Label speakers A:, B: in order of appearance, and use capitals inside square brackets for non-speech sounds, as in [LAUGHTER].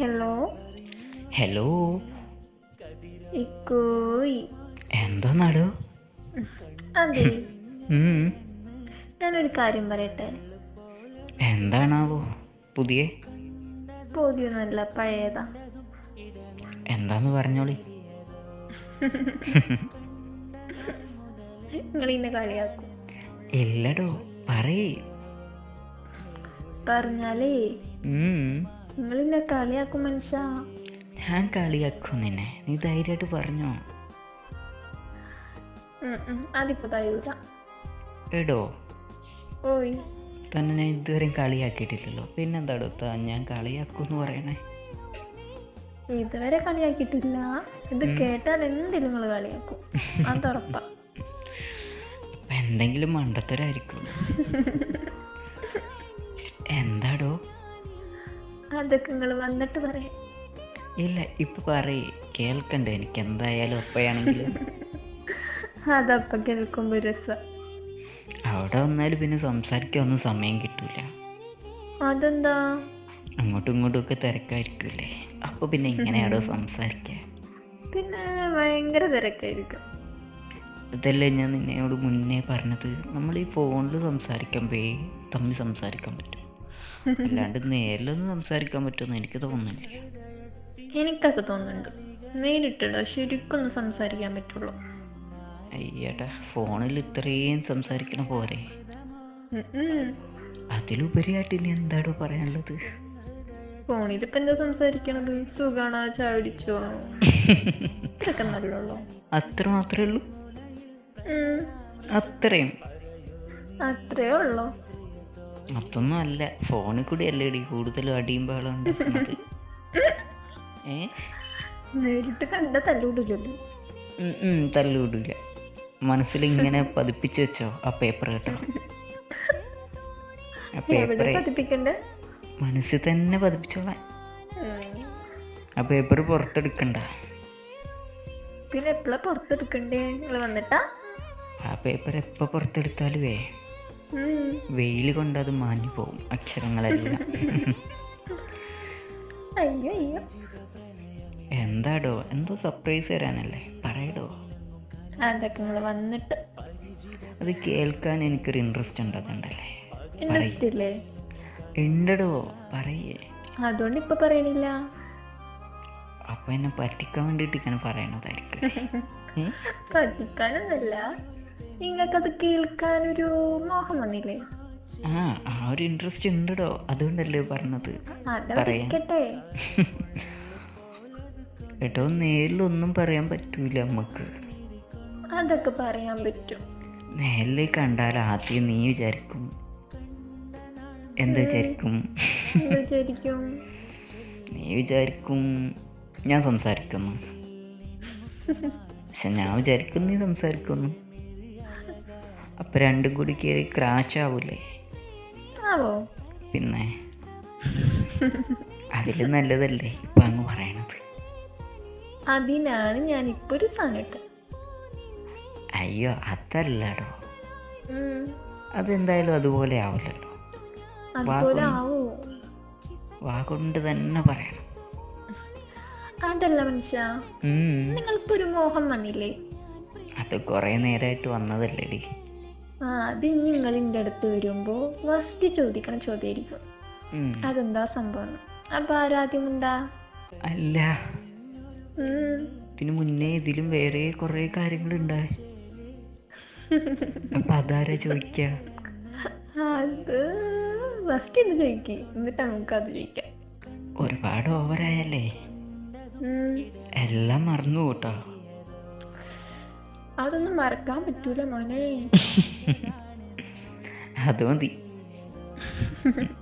A: Hello
B: hello
A: ഇക്കോയ്.
B: എന്തോ നടു
A: അതെ [LAUGHS] ഞാനൊരു കാര്യം പറയട്ടെ?
B: എന്താണാവോ പുതിയ?
A: പുതിയൊന്നുമല്ല പഴയതാ.
B: എന്താന്ന് പറഞ്ഞോളി. [LAUGHS]
A: നിങ്ങൾ ഇന്നെ കളിയാക്കും.
B: ഇല്ലടോ പറയേ.
A: പറഞ്ഞാലേ. ഇന്നെ കളിയാക്കും മനുഷ്യ?
B: ഞാൻ കളിയാക്കും നിന്നെ. നീ ധൈര്യമായിട്ട് പറഞ്ഞോ?
A: അതിപ്പോ കഴിയൂല.
B: എടോ.
A: ഓയ്.
B: തന്നെ ഞാൻ ഇതുവരെയും കളിയാക്കിയിട്ടില്ലല്ലോ. പിന്നെന്താടോ ഞാൻ കളിയാക്കും എന്ന് പറയണേ?
A: ഇതുവരെ കളിയാക്കിയിട്ടില്ല. ഇത് കേട്ടാൽ എന്തെങ്കിലും നിങ്ങൾ കളിയാക്കും. അത് ഉറപ്പാ [LAUGHS]
B: എന്തെങ്കിലും മണ്ടത്തരായിരിക്കും. [LAUGHS]
A: അതൊക്കെ നിങ്ങൾ വന്നിട്ട് പറയാം.
B: ഇല്ല ഇപ്പൊ പറയേ. കേൾക്കണ്ടേ എനിക്ക് എന്തായാലും ഒപ്പയാണെങ്കിലും. [LAUGHS]
A: അതപ്പ കേൾക്കുമ്പോ രസ.
B: അവിടെ വന്നാൽ പിന്നെ സംസാരിക്കാൻ ഒന്നും സമയം കിട്ടൂല.
A: അതെന്താ?
B: അങ്ങോട്ടും ഇങ്ങോട്ടും ഒക്കെ തിരക്കായിരിക്കൂലേ അപ്പൊ പിന്നെ ഇങ്ങനെയാടോ സംസാരിക്കുക
A: പിന്നെ ഭയങ്കര തിരക്കായിരിക്കും.
B: ഇതല്ലേ ഞാൻ നിന്നോട് മുന്നേ പറഞ്ഞത്? നമ്മൾ ഈ ഫോണിൽ സംസാരിക്കുമ്പേ തമ്മിൽ സംസാരിക്കാൻ പറ്റും. അല്ലാണ്ട് നേരിലൊന്നും സംസാരിക്കാൻ പറ്റുമെന്ന് എനിക്ക് തോന്നുന്നില്ല.
A: എനിക്കൊക്കെ തോന്നുന്നുണ്ട്. നേരിട്ടിടോ ശരിക്കൊന്ന് സംസാരിക്കാൻ പറ്റുള്ളൂ.
B: അയ്യേട്ടാ ഫോണിൽ ഇത്രയും സംസാരിക്കണ പോരെ. അതിലുപരിയായിട്ട് ഇനി എന്താടോ പറയാനുള്ളത്?
A: ഫോണിലിപ്പോ എന്താ സംസാരിക്കണത്? സുഖാണോ? ചാടിച്ചോ ഇത്രയൊക്കെ നല്ലുള്ളൂ
B: അത്ര മാത്രമേ ഉള്ളൂ. അത്രയും.
A: അത്രേ ഉള്ളൂ.
B: അതൊന്നും അല്ല. ഫോണിൽ കൂടി അല്ലേ ഇടി കൂടുതലും അടിയും ബഹളം ഉണ്ടാക്കുന്നത്. [LAUGHS] ഏ?
A: നേരിട്ട് കണ്ട
B: തല്ലുകൂടില്ല. മനസ്സിൽ ഇങ്ങനെ [LAUGHS] പതിപ്പിച്ച് വെച്ചോ? ആ പേപ്പർ കേട്ടോ. [LAUGHS] ആ
A: പേപ്പർ
B: മനസ്സിൽ തന്നെ പതിപ്പിച്ചോളാൻ. ആ. പേപ്പർ പുറത്തെടുക്കണ്ട.
A: പിന്നെ എപ്പോഴാ പുറത്തെടുക്കണ്ടേ? നിങ്ങൾ വന്നിട്ടാ?
B: ആ പേപ്പർ എപ്പോൾ പുറത്തെടുത്താലുവേ. വെയിൽ കൊണ്ട് അത് മാഞ്ഞു പോകും. അക്ഷരങ്ങളെല്ലാം.
A: അയ്യോ അയ്യോ.
B: എന്താടോ എന്തോ സർപ്രൈസ് തരാനല്ലേ പറയടോ.
A: അതൊക്കെ നിങ്ങൾ വന്നിട്ട്.
B: അത് കേൾക്കാൻ എനിക്കൊരു ഇൻട്രസ്റ്റ് ഉണ്ട് അതുണ്ടല്ലേ?
A: ഇൻട്രസ്റ്റ് ഇല്ലേ
B: ഉണ്ടടോ പറയേ.
A: അതുകൊണ്ട് ഇപ്പൊ പറയണില്ല.
B: അപ്പൊ എന്നെ പറ്റിക്കാൻ വേണ്ടിട്ട് ഇങ്ങനെ പറയണതായിരിക്കും [LAUGHS] ഏ?
A: നിങ്ങൾക്കത് കേൾക്കാനൊരു മോഹം വന്നില്ലേ?
B: ആ ആ ഒരു ഇൻട്രസ്റ്റ് ഉണ്ടോ അതുകൊണ്ടല്ലേ പറഞ്ഞത്.
A: അതവിടെ
B: പറയാം.
A: ഇരിക്കട്ടെ
B: കേട്ടോ [LAUGHS] നേരിലൊന്നും പറയാൻ പറ്റൂല നമുക്ക്
A: അതൊക്കെ പറയാൻ പറ്റും.
B: നേരിൽ കണ്ടാൽ ആദ്യം നീ വിചാരിക്കും. എന്താ വിചാരിക്കും?
A: എന്ത് വിചാരിക്കും? [LAUGHS]
B: നീ വിചാരിക്കും ഞാൻ സംസാരിക്കുന്നു. [LAUGHS] പക്ഷെ ഞാൻ വിചാരിക്കും നീ സംസാരിക്കുന്നു. അപ്പൊ രണ്ടും കൂടി കയറി ക്രാച്ച് ആവൂലേ?
A: ആവോ?
B: പിന്നെ? അതിൽ നല്ലതല്ലേ? ഇപ്പൊ അങ്ങ് പറയണത്.
A: അതിനാണ് ഞാൻ ഇപ്പൊ ഒരു ഇട്ടത്.
B: അയ്യോ അതല്ലടോ. അതെന്തായാലും അതുപോലെ ആവില്ലല്ലോ
A: അതുപോലെ
B: വാ-
A: ആവോ.
B: കൊണ്ട് തന്നെ പറയണം.
A: അതല്ല മനുഷ്യ നിങ്ങൾക്കൊരു മോഹം വന്നില്ലേ?
B: അത് കൊറേ നേരമായിട്ട്
A: വന്നതല്ലേ അത് നിങ്ങൾ എന്റെ അടുത്ത് വരുമ്പോൾ ഫസ്റ്റ് ചോദിക്കണ ചോദ്യമായിരിക്കും. അതെന്താ സംഭവം? അപ്പൊ ആരാദ്യം എന്താ?
B: അല്ല. ഇതിനു മുന്നേ ഇതിലും വേറെ കുറെ കാര്യങ്ങൾ അപ്പൊ അതാരാ ചോദിക്ക?
A: അത് ഫസ്റ്റ് ഇത് ചോദിക്ക്. എന്നിട്ട് നമുക്ക് അത് ചോദിക്കാം.
B: ഒരുപാട് ഓവറായല്ലേ. എല്ലാം മറന്നു കൂട്ടോ
A: അതൊന്നും മറക്കാൻ പറ്റൂല മോനെ. [LAUGHS]
B: അത് മതി. [LAUGHS]